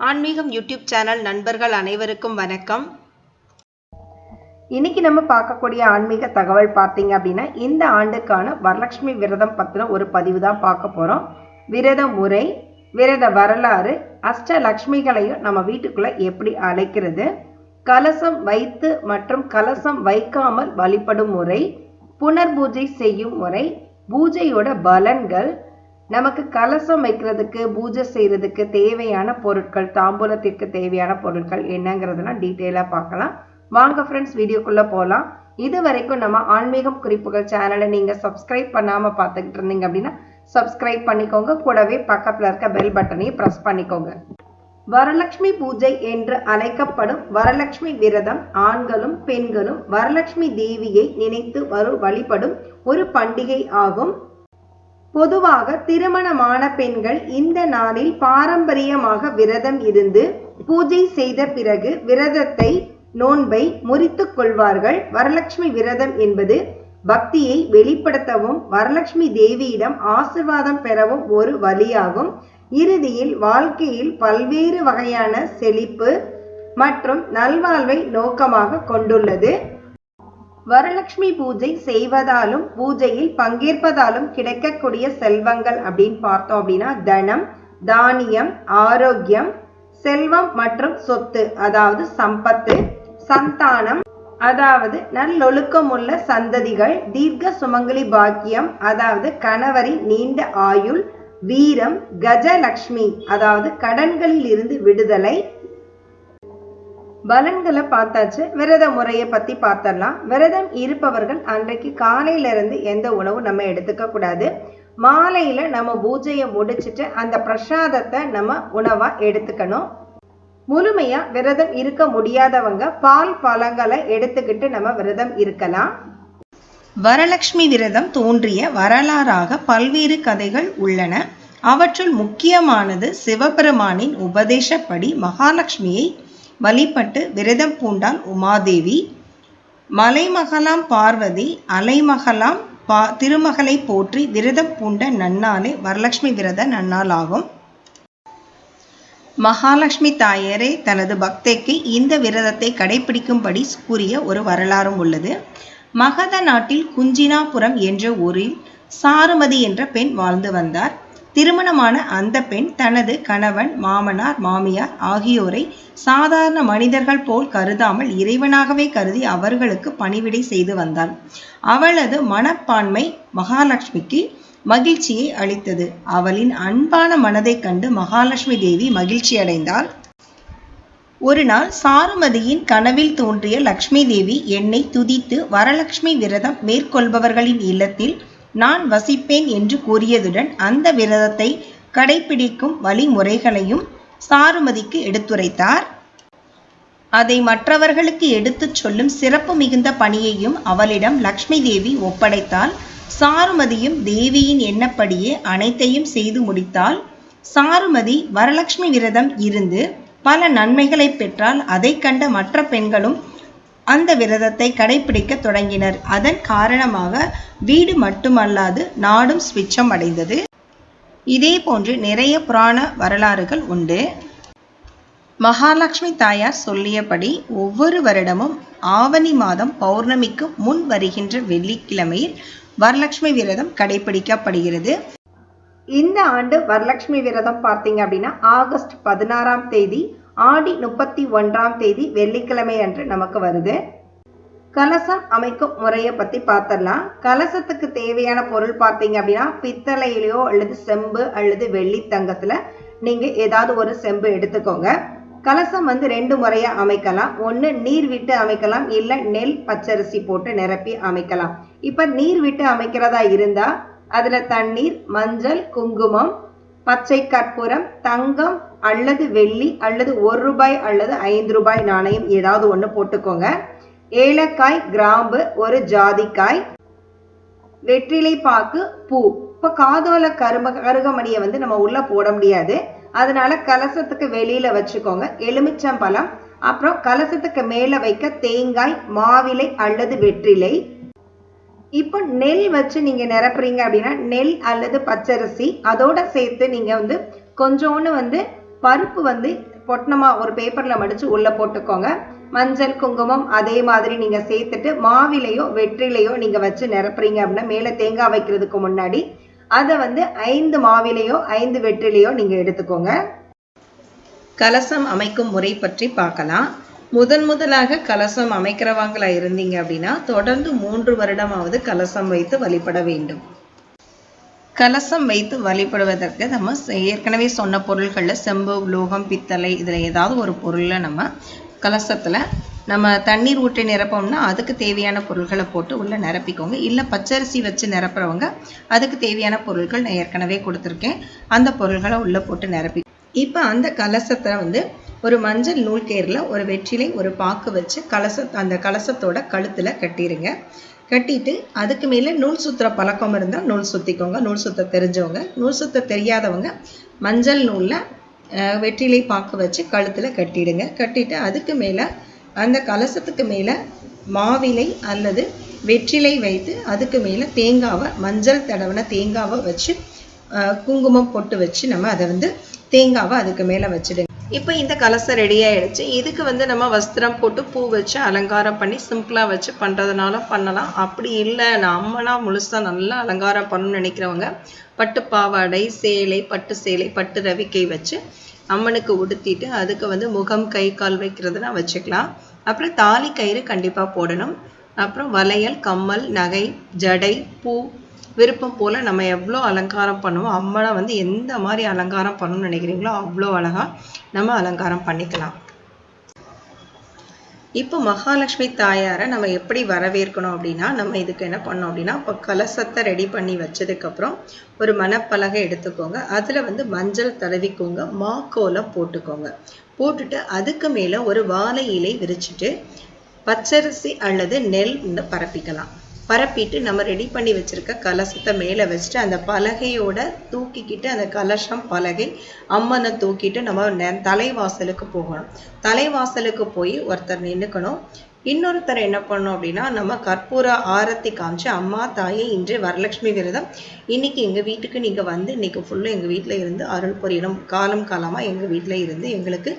ஆன்மீகம் YouTube channel நண்பர்கள் அனைவருக்கும் வணக்கம். இன்னைக்கு நம்ம பார்க்கக்கூடிய ஆன்மீக தகவல் பார்த்தீங்க அப்படின்னா இந்த ஆண்டுக்கான வரலட்சுமி விரதம் பற்றின ஒரு பதிவு தான் பார்க்க போகிறோம் விரத முறை விரத வரலாறு அஷ்ட லக்ஷ்மிகளையும் நம்ம வீட்டுக்குள்ள எப்படி அழைக்கிறது கலசம் வைத்து மற்றும் கலசம் வைக்காமல் வழிபடும் முறை புனர் பூஜை செய்யும் முறை பூஜையோட பலன்கள் நமக்கு கலசம் வைக்கிறதுக்கு பூஜை செய்கிறதுக்கு தேவையான பொருட்கள் தாம்பூலத்திற்கு தேவையான பொருட்கள் என்னங்கிறதெல்லாம் டீட்டெயிலாக பார்க்கலாம். வாங்க ஃப்ரெண்ட்ஸ் வீடியோக்குள்ளே போகலாம் இது வரைக்கும் நம்ம ஆன்மீகம் குறிப்புகள் சேனலை நீங்கள் சப்ஸ்கிரைப் பண்ணாமல் பார்த்துக்கிட்டு இருந்தீங்க அப்படின்னா சப்ஸ்கிரைப் பண்ணிக்கோங்க. கூடவே பக்கத்தில் இருக்க பெல் பட்டனையும் ப்ரெஸ் பண்ணிக்கோங்க. வரலட்சுமி பூஜை என்று அழைக்கப்படும் வரலட்சுமி விரதம் ஆண்களும் பெண்களும் வரலட்சுமி தேவியை நினைத்து வரும் வழிபடும் ஒரு பண்டிகை ஆகும். பொதுவாக திருமணமான பெண்கள் இந்த நாளில் பாரம்பரியமாக விரதம் இருந்து பூஜை செய்த பிறகு விரதத்தை நோன்பை முறித்துக் கொள்வார்கள். வரலட்சுமி விரதம் என்பது பக்தியை வெளிப்படுத்தவும் வரலட்சுமி தேவியிடம் ஆசிர்வாதம் பெறவும் ஒரு வழியாகும். இறுதியில் வாழ்க்கையில் பல்வேறு வகையான செழிப்பு மற்றும் நல்வாழ்வை நோக்கமாக கொண்டுள்ளது. வரலட்சுமி பூஜை செய்வதாலும் பூஜையில் பங்கேற்பதாலும் கிடைக்கக்கூடிய செல்வங்கள் அப்படின்னு பார்த்தோம் அப்படின்னா தனம் தானியம் ஆரோக்கியம் செல்வம் மற்றும் சொத்து அதாவது சம்பத்து சந்தானம் அதாவது நல்லொழுக்கமுள்ள சந்ததிகள் தீர்க்க சுமங்கலி பாக்கியம் அதாவது கணவரின் நீண்ட ஆயுள் வீரம் கஜலக்ஷ்மி அதாவது கடன்களில் இருந்து விடுதலை பலன்களை பார்த்தாச்சு. விரத முறையை பத்தி பார்த்தரலாம் விரதம் இருப்பவர்கள் அன்றைக்கு காலையில இருந்து எந்த உணவும் நம்ம எடுத்துக்க கூடாது. மாலையில நம்ம பூஜையை முடிச்சிட்டு அந்த பிரசாதத்தை நம்ம உணவா எடுத்துக்கணும். முழுமையா விரதம் இருக்க முடியாதவங்க பால் பழங்களை எடுத்துக்கிட்டு நம்ம விரதம் இருக்கலாம். வரலட்சுமி விரதம் தோன்றிய வரலாறாக பல்வேறு கதைகள் உள்ளன. அவற்றுள் முக்கியமானது சிவபெருமானின் உபதேசப்படி மகாலட்சுமியை வழிபட்டு விரதம் பூண்டாள் உமாதேவி. மலைமகளாம் பார்வதி அலைமகளாம் பா திருமகளை போற்றி விரதம் பூண்ட நன்னாளே வரலட்சுமி விரத நன்னாளாகும். மகாலட்சுமி தாயரே தனது பக்தைக்கு இந்த விரதத்தை கடைபிடிக்கும்படி கூறிய ஒரு வரலாறும் உள்ளது. மகத நாட்டில் குஞ்சினாபுரம் என்ற ஊரில் சாருமதி என்ற பெண் வாழ்ந்து வந்தார். திருமணமான அந்த பெண் தனது கணவன் மாமனார் மாமியார் ஆகியோரை சாதாரண மனிதர்கள் போல் கருதாமல் இறைவனாகவே கருதி அவர்களுக்கு பணிவிடை செய்து வந்தாள் அவளது மனப்பான்மை மகாலட்சுமிக்கு மகிழ்ச்சியை அளித்தது. அவளின் அன்பான மனதைக் கண்டு மகாலட்சுமி தேவி மகிழ்ச்சி அடைந்தாள். ஒரு நாள் சாருமதியின் கனவில் தோன்றிய லக்ஷ்மி தேவி என்னை துதித்து வரலட்சுமி விரதம் மேற்கொள்பவர்களின் இல்லத்தில் நான் வசிப்பேன் என்று கூறியதுடன் அந்த விரதத்தை கடைபிடிக்கும் வழிமுறைகளையும் சாருமதிக்கு எடுத்துரைத்தார். அதை மற்றவர்களுக்கு எடுத்துச் சொல்லும் சிறப்பு மிகுந்த பணியையும் அவளிடம் லக்ஷ்மி தேவி ஒப்படைத்தால் சாருமதியும் தேவியின் எண்ணப்படியே அனைத்தையும் செய்து முடித்தாள். சாருமதி வரலட்சுமி விரதம் இருந்து பல நன்மைகளை பெற்றால் அதை கண்ட மற்ற பெண்களும் அந்த விரதத்தை கடைபிடிக்க தொடங்கினர். அதன் காரணமாக வீடு மட்டுமல்லாது நாடும் ஸ்விச்சம் அடைந்தது இதே போன்று நிறைய புராண வரலாறுகள் உண்டு. மகாலட்சுமி தாயார் சொல்லியபடி ஒவ்வொரு வருடமும் ஆவணி மாதம் பௌர்ணமிக்கு முன் வருகின்ற வெள்ளிக்கிழமையில் வரலட்சுமி விரதம் கடைபிடிக்கப்படுகிறது இந்த ஆண்டு வரலட்சுமி விரதம் பார்த்தீங்க அப்படின்னா ஆகஸ்ட் பதினாறாம் தேதி ஆடி முப்பத்தி ஒன்றாம் தேதி வெள்ளிக்கிழமை அன்று நமக்கு வருது. கலசம் அமைக்கும் முறையை பற்றி பார்த்துடலாம் கலசத்துக்கு தேவையான பொருள் பார்த்தீங்க அப்படின்னா பித்தளையிலையோ அல்லது செம்பு அல்லது வெள்ளி தங்கத்தில் நீங்கள் ஏதாவது ஒரு செம்பு எடுத்துக்கோங்க. கலசம் வந்து ரெண்டு முறையாக அமைக்கலாம். ஒன்று நீர் விட்டு அமைக்கலாம். இல்லை நெல் பச்சரிசி போட்டு நிரப்பி அமைக்கலாம். இப்போ நீர் விட்டு அமைக்கிறதா இருந்தால் அதில் தண்ணீர் மஞ்சள் குங்குமம் பச்சை கற்பூரம் தங்கம் அல்லது வெள்ளி அல்லது ஒரு ரூபாய் அல்லது ஐந்து ரூபாய் நாணயம் ஏதாவது ஒன்று போட்டுக்கோங்க. ஏலக்காய் கிராம்பு ஒரு ஜாதிக்காய். வெற்றிலை பாக்கு பூ. இப்போ காதோல கரும கருகமணியை வந்து நம்ம உள்ளே போட முடியாது. அதனால கலசத்துக்கு வெளியில வச்சுக்கோங்க. எலுமிச்சம்பழம் அப்புறம் கலசத்துக்கு மேலே வைக்க தேங்காய் மாவிலை அல்லது வெற்றிலை. இப்போ நெல் வச்சு நீங்க நிரப்புறீங்க அப்படின்னா நெல் அல்லது பச்சரிசி அதோட சேர்த்து நீங்க வந்து கொஞ்சோண்டு வந்து பருப்பு வந்து பொட்டணமா ஒரு பேப்பர்ல மடிச்சு உள்ள போட்டுக்கோங்க. மஞ்சள் குங்குமம் அதே மாதிரி நீங்க சேர்த்துட்டு மாவிலையோ வெற்றிலையோ நீங்க வச்சு நிரப்புறீங்க அப்படின்னா மேல தேங்காய் வைக்கிறதுக்கு முன்னாடி அதை வந்து ஐந்து மாவிலையோ ஐந்து வெற்றிலையோ நீங்க எடுத்துக்கோங்க. கலசம் அமைக்கும் முறை பற்றி பார்க்கலாம். முதன் முதலாக கலசம் அமைக்கிறவங்களா இருந்தீங்க அப்படின்னா தொடர்ந்து மூன்று வருடமாவது கலசம் வைத்து வழிபட வேண்டும். கலசம் வைத்து வழிபடுவதற்கு நம்ம ஏற்கனவே சொன்ன பொருள்களில் செம்பு உலோகம் பித்தளை இதில் ஏதாவது ஒரு பொருளில் நம்ம கலசத்தில் நம்ம தண்ணீர் ஊற்றி நிரப்போம்னா அதுக்கு தேவையான பொருள்களை போட்டு உள்ளே நிரப்பிக்கோங்க. இல்லை பச்சரிசி வச்சு நிரப்புறவங்க அதுக்கு தேவையான பொருட்கள் நான் ஏற்கனவே கொடுத்துருக்கேன். அந்த பொருள்களை உள்ளே போட்டு நிரப்பி இப்போ அந்த கலசத்தை வந்து ஒரு மஞ்சள் நூல் கேரில் ஒரு வெற்றிலை ஒரு பாக்கு வச்சு கலச அந்த கலசத்தோட கழுத்தில் கட்டிடுங்க கட்டிட்டு அதுக்கு மேலே நூல் சுற்றுற பழக்கம் இருந்தால் நூல் சுற்றிக்கோங்க நூல் சுத்த தெரிஞ்சவங்க நூல் சுத்த தெரியாதவங்க மஞ்சள் நூலில் வெற்றிலை பாக்கு வச்சு கழுத்தில் கட்டிடுங்க. கட்டிட்டு அதுக்கு மேலே அந்த கலசத்துக்கு மேலே மாவிலை அல்லது வெற்றிலை வைத்து அதுக்கு மேலே தேங்காவை மஞ்சள் தடவின தேங்காவை வச்சு குங்குமம் பொட்டு வச்சு நம்ம அதை வந்து தேங்காவை அதுக்கு மேலே வச்சிடுங்க. இப்போ இந்த கலசம் ரெடி ஆயிடுச்சு. இதுக்கு வந்து நம்ம வஸ்திரம் போட்டு பூ வச்சு அலங்காரம் பண்ணி சிம்பிளாக வச்சு பண்ணுறதுனால பண்ணலாம். அப்படி இல்லை நான் முழுசாக நல்லா அலங்காரம் பண்ணணும்னு நினைக்கிறவங்க பட்டு பாவாடை சேலை பட்டு சேலை பட்டு ரவிக்கை வச்சு அம்மனுக்கு உடுத்திட்டு அதுக்கு வந்து முகம் கை கால் வைக்கிறதுனா வச்சுக்கலாம். அப்புறம் தாலி கயிறு கண்டிப்பாக போடணும். அப்புறம் வளையல் கம்மல் நகை ஜடை பூ விருப்பம் போல் நம்ம எவ்வளோ அலங்காரம் பண்ணுவோம் அம்மனை வந்து எந்த மாதிரி அலங்காரம் பண்ணணும்னு நினைக்கிறீங்களோ அவ்வளோ அழகாக நம்ம அலங்காரம் பண்ணிக்கலாம். இப்போ மகாலட்சுமி தாயாரை நம்ம எப்படி வரவேற்கணும் அப்படின்னா நம்ம இதுக்கு என்ன பண்ணோம் அப்படின்னா இப்போ கலசத்தை ரெடி பண்ணி வச்சதுக்கப்புறம் ஒரு மணப்பலகை எடுத்துக்கோங்க. அதில் வந்து மஞ்சள் தடவிக்கோங்க மாக்கோலம் போட்டுக்கோங்க. போட்டுட்டு அதுக்கு மேலே ஒரு வாழை இலை விரிச்சிட்டு பச்சரிசி அல்லது நெல் பரப்பிக்கலாம். பரப்பிட்டு நம்ம ரெடி பண்ணி வச்சுருக்க கலசத்தை மேலே வச்சுட்டு அந்த பலகையோட தூக்கிக்கிட்டு அந்த கலசம் பலகை அம்மனை தூக்கிட்டு நம்ம நெ- தலைவாசலுக்கு போகணும். தலைவாசலுக்கு போய் ஒருத்தர் நின்றுக்கணும் இன்னொருத்தர் என்ன பண்ணணும் அப்படின்னா நம்ம கற்பூர ஆரத்தி காமிச்சு அம்மா தாயே இன்று வரலட்சுமி விரதம். இன்னைக்கு எங்கள் வீட்டுக்கு நீங்கள் வந்து இன்னைக்கு ஃபுல்லாக எங்கள் வீட்டில் இருந்து அருள் புரியணும். காலம் காலமாக எங்கள் வீட்டில் இருந்து எங்களுக்கு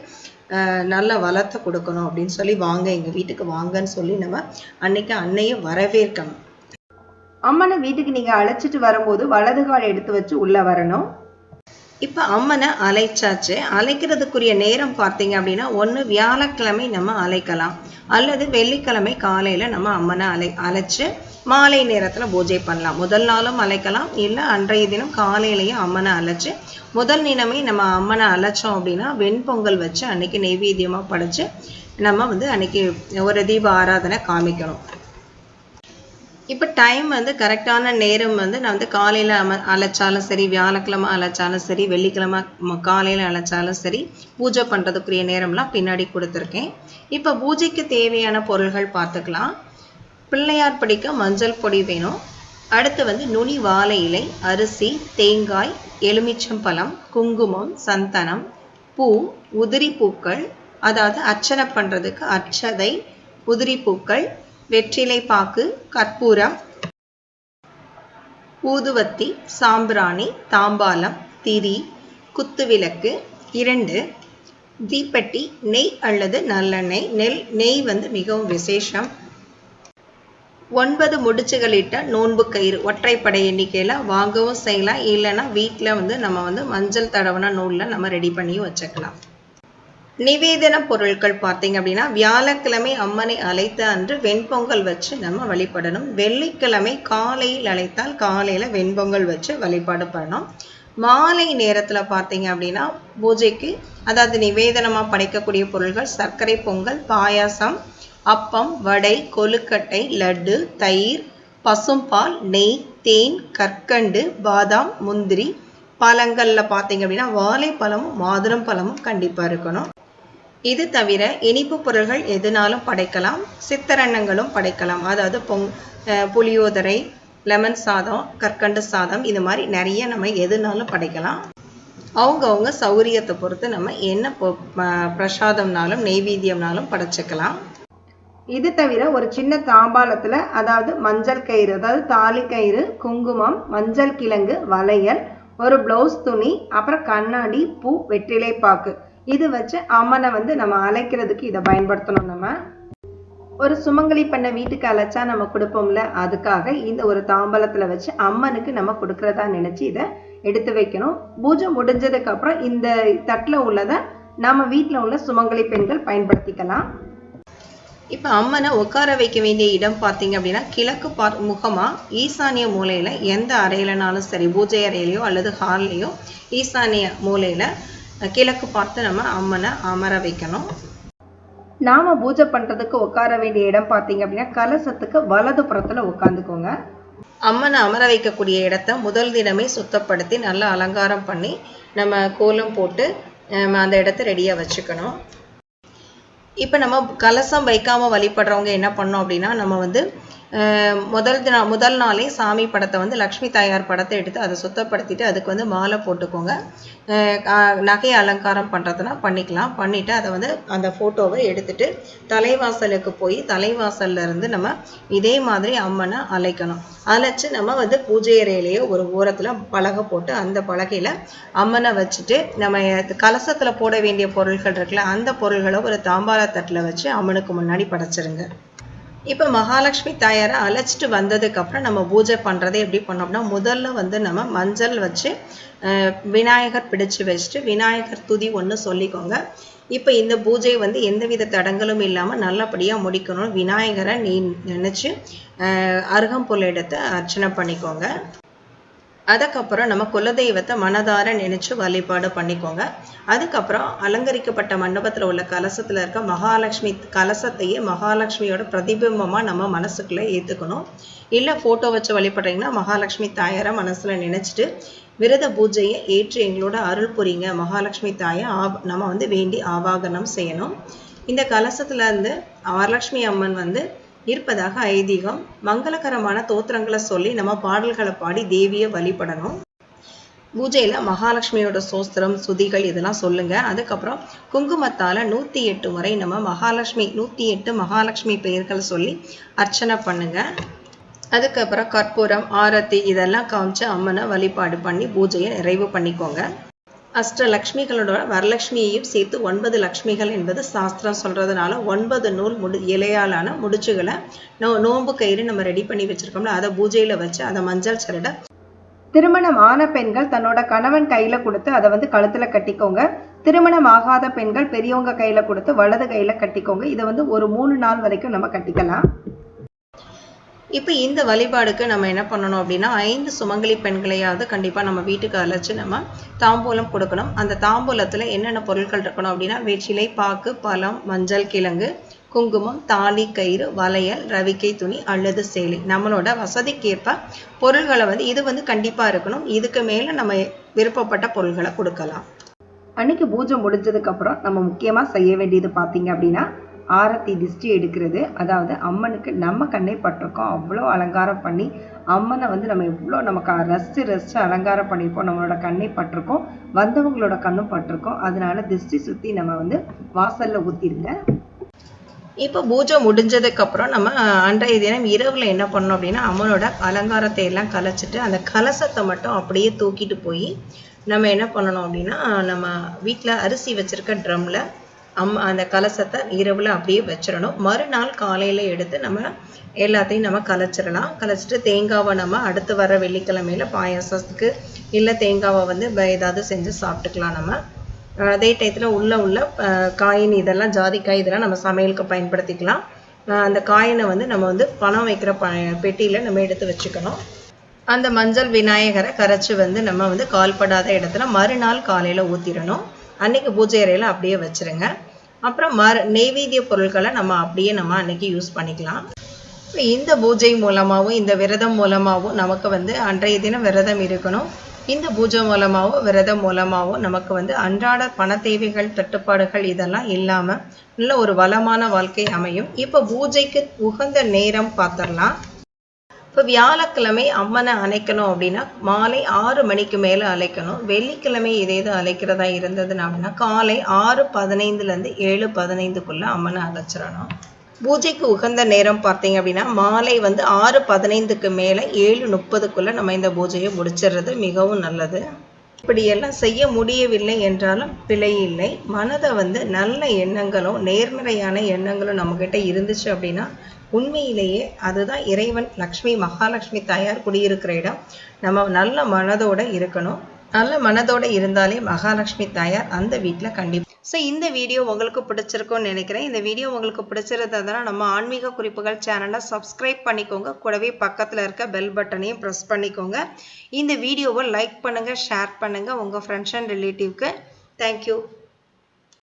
நல்ல வளத்தை கொடுக்கணும் அப்படின்னு சொல்லி வாங்க எங்க வீட்டுக்கு வாங்கன்னு சொல்லி நம்ம அன்னைக்கு அன்னையை வரவேற்கணும். அம்மனை வீட்டுக்கு நீங்க அழைச்சிட்டு வரும்போது வலது கால் எடுத்து வச்சு உள்ள வரணும். இப்போ அம்மனை அழைச்சாச்சு. அழைக்கிறதுக்குரிய நேரம் பார்த்தீங்க அப்படின்னா ஒன்று வியாழக்கிழமை நம்ம அழைக்கலாம். அல்லது வெள்ளிக்கிழமை காலையில் நம்ம அம்மனை அலை அழைச்சி மாலை நேரத்தில் பூஜை பண்ணலாம். முதல் நாளும் அழைக்கலாம். இல்லை அன்றைய தினம் காலையிலையும் அம்மனை அழைச்சி முதல் தினமே நம்ம அம்மனை அழைச்சோம் அப்படின்னா வெண்பொங்கல் வச்சு அன்னைக்கு நெய்வேத்தியமாக படைச்சு நம்ம வந்து அன்னைக்கு ஒரு தீப ஆராதனை காமிக்கணும். இப்போ டைம் வந்து கரெக்டான நேரம் வந்து நான் வந்து காலையில் அம அழைச்சாலும் சரி வியாழக்கிழமை அழைச்சாலும் சரி வெள்ளிக்கிழமை காலையில் அழைச்சாலும் சரி பூஜை பண்ணுறதுக்குரிய நேரம்லாம் பின்னாடி கொடுத்துருக்கேன். இப்போ பூஜைக்கு தேவையான பொருள்கள் பார்த்துக்கலாம். பிள்ளையார் படிக்க மஞ்சள் பொடி வேணும். அடுத்து வந்து நுனி வாழை இலை அரிசி தேங்காய் எலுமிச்சம்பழம் குங்குமம் சந்தனம் பூ உதிரி பூக்கள் அதாவது அர்ச்சனை பண்ணுறதுக்கு அச்சதை உதிரி பூக்கள் வெற்றிலை பாக்கு கற்பூரம் ஊதுவத்தி சாம்பிராணி தாம்பாலம் திரி குத்துவிளக்கு இரண்டு தீப்பெட்டி நெய் அல்லது நல்லெண்ணெய் நெல் நெய் வந்து மிகவும் விசேஷம். ஒன்பது முடிச்சுகளிட்ட நோன்பு கயிறு ஒற்றைப்படை எண்ணிக்கையில் வாங்கவும் செய்யலாம். இல்லைன்னா வீட்டில் வந்து நம்ம வந்து மஞ்சள் தடவன நூலில் நம்ம ரெடி பண்ணியும் வச்சுக்கலாம். நிவேதன பொருட்கள் பார்த்தீங்க அப்படின்னா வியாழக்கிழமை அம்மனை அழைத்த அன்று வெண்பொங்கல் வச்சு நம்ம வழிபடணும். வெள்ளிக்கிழமை காலையில் அழைத்தால் காலையில் வெண்பொங்கல் வச்சு வழிபாடு பண்ணணும். மாலை நேரத்தில் பார்த்தீங்க அப்படின்னா பூஜைக்கு அதாவது நிவேதனமாக படைக்கக்கூடிய பொருட்கள் சர்க்கரை பொங்கல் பாயாசம் அப்பம் வடை கொழுக்கட்டை லட்டு தயிர் பசும்பால் நெய் தேன் கற்கண்டு பாதாம் முந்திரி பழங்களில் பார்த்தீங்க அப்படின்னா வாழைப்பழமும் மாதுளம் பழமும் கண்டிப்பாக இருக்கணும். இது தவிர இனிப்பு பொருள்கள் எதுனாலும் படைக்கலாம் சித்தரன்னங்களும் படைக்கலாம். அதாவது பொங் புளியோதரை லெமன் சாதம் கற்கண்டு சாதம் இது மாதிரி நிறைய நம்ம எதுனாலும் படைக்கலாம். அவங்கவுங்க சௌரியத்தை பொறுத்து நம்ம என்ன பொ- பிரசாதம்னாலும் நெய்வேத்தியம்னாலும் படைச்சிக்கலாம். இது தவிர ஒரு சின்ன தாம்பாலத்தில் அதாவது மஞ்சள் கயிறு அதாவது தாலி கயிறு குங்குமம் மஞ்சள் கிழங்கு வளையல் ஒரு ப்ளவுஸ் துணி அப்புறம் கண்ணாடி பூ வெற்றிலை பாக்கு. இது வச்சு அம்மனை வந்து நம்ம அழைக்கிறதுக்கு இதை பயன்படுத்தணும் நம்ம. ஒரு சுமங்கலி பண்ண வீட்டுக்கு அழைச்சா நம்ம கொடுப்போம்ல அதுக்காக இந்த ஒரு தாம்பலத்துல வச்சு அம்மனுக்கு நம்ம கொடுக்கறதா நினைச்சு இதை எடுத்து வைக்கணும். பூஜை முடிஞ்சதுக்கு அப்புறம் இந்த தட்டுல உள்ளதை நம்ம வீட்டில் உள்ள சுமங்கலி பெண்கள் பயன்படுத்திக்கலாம். இப்போ அம்மனை உட்கார வைக்க வேண்டிய இடம் பார்த்தீங்க அப்படின்னா கிழக்கு பா முகமா ஈசானிய மூலையில எந்த அறையிலனாலும் சரி பூஜை அறையிலையோ அல்லது ஹால்லையோ ஈசானிய மூலையில கிழக்கு பார்த்து நம்ம அம்மனை அமர வைக்கணும். நாம பூஜை பண்றதுக்கு உட்கார வேண்டிய இடம் பார்த்தீங்க அப்படின்னா கலசத்துக்கு வலது புறத்துல உட்காந்துக்கோங்க. அம்மனை அமர வைக்கக்கூடிய இடத்த முதல் தினமே சுத்தப்படுத்தி நல்லா அலங்காரம் பண்ணி நம்ம கோலம் போட்டு அந்த இடத்த ரெடியாக வச்சுக்கணும். இப்போ நம்ம கலசம் வைக்காம வழிபடுறவங்க என்ன பண்ணோம் அப்படின்னா நம்ம வந்து முதல் தின முதல் நாளே சாமி படத்தை வந்து லக்ஷ்மி தாயார் படத்தை எடுத்து அதை சுத்தப்படுத்திட்டு அதுக்கு வந்து மாலை போட்டுக்கோங்க. நகை அலங்காரம் பண்ணுறதுனா பண்ணிக்கலாம். பண்ணிவிட்டு அதை வந்து அந்த ஃபோட்டோவை எடுத்துட்டு தலைவாசலுக்கு போய் தலைவாசல்ல இருந்து நம்ம இதே மாதிரி அம்மனை அழைக்கணும். அழைச்சி நம்ம வந்து பூஜை அறையிலேயே ஒரு ஓரத்தில் பலகை போட்டு அந்த பலகையில் அம்மனை வச்சுட்டு நம்ம கலசத்தில் போட வேண்டிய பொருட்கள் இருக்குல்ல அந்த பொருள்களை ஒரு தாம்பாள தட்டில் வச்சு அம்மனுக்கு முன்னாடி படைச்சிருங்க. இப்போ மகாலட்சுமி தாயாரை அழைச்சிட்டு வந்ததுக்கப்புறம் நம்ம பூஜை பண்ணுறது எப்படி பண்ணோம்னா முதல்ல வந்து நம்ம மஞ்சள் வச்சு விநாயகர் பிடிச்சு வச்சுட்டு விநாயகர் துதி ஒன்று சொல்லிக்கோங்க. இப்போ இந்த பூஜை வந்து எந்தவித தடங்களும் இல்லாமல் நல்லபடியாக முடிக்கணும் விநாயகரை நீ நினச்சி அருகம்புல் எடுத்து அர்ச்சனை பண்ணிக்கோங்க. அதுக்கப்புறம் நம்ம குலதெய்வத்தை மனதார நினைச்சு வழிபாடு பண்ணிக்கோங்க. அதுக்கப்புறம் அலங்கரிக்கப்பட்ட மண்டபத்தில் உள்ள கலசத்தில் இருக்க மகாலட்சுமி கலசத்தையே மகாலட்சுமியோட பிரதிபிம்பமாக நம்ம மனசுக்குள்ளே ஏற்றுக்கணும் இல்லை ஃபோட்டோ வச்சு வழிபடுறீங்கன்னா மகாலட்சுமி தாயாரை மனசில் நினச்சிட்டு விரத பூஜையை ஏற்று எங்களோட அருள் புரிங்க மகாலட்சுமி தாயை ஆப் நம்ம வந்து வேண்டி ஆவாகனம் செய்யணும். இந்த கலசத்துலேருந்து வரலட்சுமி அம்மன் வந்து இருப்பதாக ஐதீகம். மங்களகரமான தோத்திரங்களை சொல்லி நம்ம பாடல்களை பாடி தேவியை வழிபடணும். பூஜையில் மகாலட்சுமியோட சோஸ்திரம் சுதிகள் இதெல்லாம் சொல்லுங்க. அதுக்கப்புறம் குங்குமத்தால் நூற்றி எட்டு முறை நம்ம மகாலட்சுமி நூற்றி எட்டு மகாலட்சுமி பெயர்கள் சொல்லி அர்ச்சனை பண்ணுங்க. அதுக்கப்புறம் கற்பூரம் ஆரத்தி இதெல்லாம் காமிச்சு அம்மனை வழிபாடு பண்ணி பூஜையை நிறைவு பண்ணிக்கோங்க. அஷ்டலக்ஷ்மிகளோட வரலட்சுமியையும் சேர்த்து ஒன்பது லக்ஷ்மிகள் என்பது சாஸ்திரம் சொல்றதுனால ஒன்பது நூல் முடி இலையாலான முடிச்சுகளை நோ நோன்பு கயிறு நம்ம ரெடி பண்ணி வச்சுருக்கோம்ல அதை பூஜையில வச்சு அதை மஞ்சள் சரடை திருமணம் ஆன பெண்கள் தன்னோட கணவன் கையில் கொடுத்து அதை வந்து கழுத்துல கட்டிக்கோங்க. திருமணம் ஆகாத பெண்கள் பெரியவங்க கையில் கொடுத்து வலது கையில கட்டிக்கோங்க. இதை வந்து ஒரு மூணு நாள் வரைக்கும் நம்ம கட்டிக்கலாம். இப்போ இந்த வழிபாடுக்கு நம்ம என்ன பண்ணணும் அப்படின்னா ஐந்து சுமங்கலி பெண்களையாவது கண்டிப்பாக நம்ம வீட்டுக்கு அழைச்சி நம்ம தாம்பூலம் கொடுக்கணும். அந்த தாம்பூலத்தில் என்னென்ன பொருட்கள் இருக்கணும் அப்படின்னா வெற்றிலை பாக்கு பழம் மஞ்சள் கிழங்கு குங்குமம் தாலி கயிறு வளையல் ரவிக்கை துணி அல்லது சேலை. நம்மளோட வசதிக்கேற்ப பொருள்களை வந்து இது வந்து கண்டிப்பாக இருக்கணும். இதுக்கு மேலே நம்ம விருப்பப்பட்ட பொருள்களை கொடுக்கலாம். அன்னைக்கு பூஜை முடிஞ்சதுக்கப்புறம் நம்ம முக்கியமாக செய்ய வேண்டியது பார்த்தீங்க அப்படின்னா ஆரத்தி திஷ்டி எடுக்கிறது. அதாவது அம்மனுக்கு நம்ம கண்ணை பட்டிருக்கோம். அவ்வளோ அலங்காரம் பண்ணி அம்மனை வந்து நம்ம எவ்வளோ நமக்கு ரசிச்சு ரசித்து அலங்காரம் பண்ணியிருப்போம். நம்மளோட கண்ணை பட்டிருக்கோம். வந்தவங்களோட கண்ணும் பட்டிருக்கோம். அதனால திஷ்டி சுற்றி நம்ம வந்து வாசலில் ஊற்றிருங்க இப்போ பூஜை முடிஞ்சதுக்கு அப்புறம் நம்ம அன்றைய தினம் இரவுல என்ன பண்ணோம் அப்படின்னா அம்மனோட அலங்காரத்தை எல்லாம் கலைச்சிட்டு அந்த கலசத்தை மட்டும் அப்படியே தூக்கிட்டு போய் நம்ம என்ன பண்ணணும் அப்படின்னா நம்ம வீட்டில் அரிசி வச்சிருக்க ட்ரம்மில் அம் அந்த கலசத்தை இரவில் அப்படியே வச்சிடணும். மறுநாள் காலையில் எடுத்து நம்ம எல்லாத்தையும் நம்ம கலைச்சிடலாம். கலைச்சிட்டு தேங்காவை நம்ம அடுத்து வர வெள்ளிக்கிழமையில் பாயாசத்துக்கு இல்லை தேங்காவை வந்து ஏதாவது செஞ்சு சாப்பிட்டுக்கலாம் நம்ம. அதே டயத்தில் உள்ள உள்ள காயின் இதெல்லாம் ஜாதிக்காய் இதெல்லாம் நம்ம சமையலுக்கு பயன்படுத்திக்கலாம். அந்த காயினை வந்து நம்ம வந்து பணம் வைக்கிற ப பெட்டியில் நம்ம எடுத்து வச்சுக்கணும். அந்த மஞ்சள் விநாயகரை கரைச்சி வந்து நம்ம வந்து கால்படாத இடத்துல மறுநாள் காலையில் ஊற்றிடணும் அன்னைக்கு பூஜை அறையில் அப்படியே வச்சிருங்க. அப்புறம் மறு நெய்வேத்திய பொருட்களை நம்ம அப்படியே நம்ம அன்னைக்கு யூஸ் பண்ணிக்கலாம். இப்போ இந்த பூஜை மூலமாகவும் இந்த விரதம் மூலமாகவும் நமக்கு வந்து அன்றைய தினம் விரதம் இருக்கணும். இந்த பூஜை மூலமாகவும் விரதம் மூலமாகவும் நமக்கு வந்து அன்றாட பண தேவைகள் தட்டுப்பாடுகள் இதெல்லாம் இல்லாமல் நல்ல ஒரு வளமான வாழ்க்கை அமையும். இப்போ பூஜைக்கு உகந்த நேரம் பார்த்துடலாம். இப்போ வியாழக்கிழமை அம்மனை அணைக்கணும் அப்படின்னா மாலை ஆறு மணிக்கு மேலே அழைக்கணும். வெள்ளிக்கிழமை இதே இது அழைக்கிறதா இருந்ததுன்னா அப்படின்னா காலை ஆறு பதினைந்துலேருந்து ஏழு பதினைந்துக்குள்ளே அம்மனை அழைச்சிடணும். பூஜைக்கு உகந்த நேரம் பார்த்தீங்க அப்படின்னா மாலை வந்து ஆறு பதினைந்துக்கு மேலே ஏழு முப்பதுக்குள்ளே நம்ம இந்த பூஜையை முடிச்சிடுறது மிகவும் நல்லது. இப்படியெல்லாம் செய்ய முடியவில்லை என்றாலும் பிழை இல்லை மனதை வந்து நல்ல எண்ணங்களும் நேர்மறையான எண்ணங்களும் நம்மக்கிட்ட இருந்துச்சு அப்படின்னா உண்மையிலேயே அதுதான் இறைவன் லக்ஷ்மி மகாலட்சுமி தாயார் குடியிருக்கிற இடம். நம்ம நல்ல மனதோட இருக்கணும். நல்ல மனதோட இருந்தாலே மகாலட்சுமி தாயார் அந்த வீட்டில் கண்டிப்பாக ஸோ இந்த வீடியோ உங்களுக்கு பிடிச்சிருக்கும்னு நினைக்கிறேன். இந்த வீடியோ உங்களுக்கு பிடிச்சிருந்ததுன்னா நம்ம ஆன்மீக குறிப்புகள் சேனலை சப்ஸ்கிரைப் பண்ணிக்கோங்க. கூடவே பக்கத்தில் இருக்க பெல் பட்டனையும் ப்ரெஸ் பண்ணிக்கோங்க. இந்த வீடியோவை லைக் பண்ணுங்கள் ஷேர் பண்ணுங்கள் உங்கள் ஃப்ரெண்ட்ஸ் அண்ட் ரிலேட்டிவ்க்கு தேங்க்யூ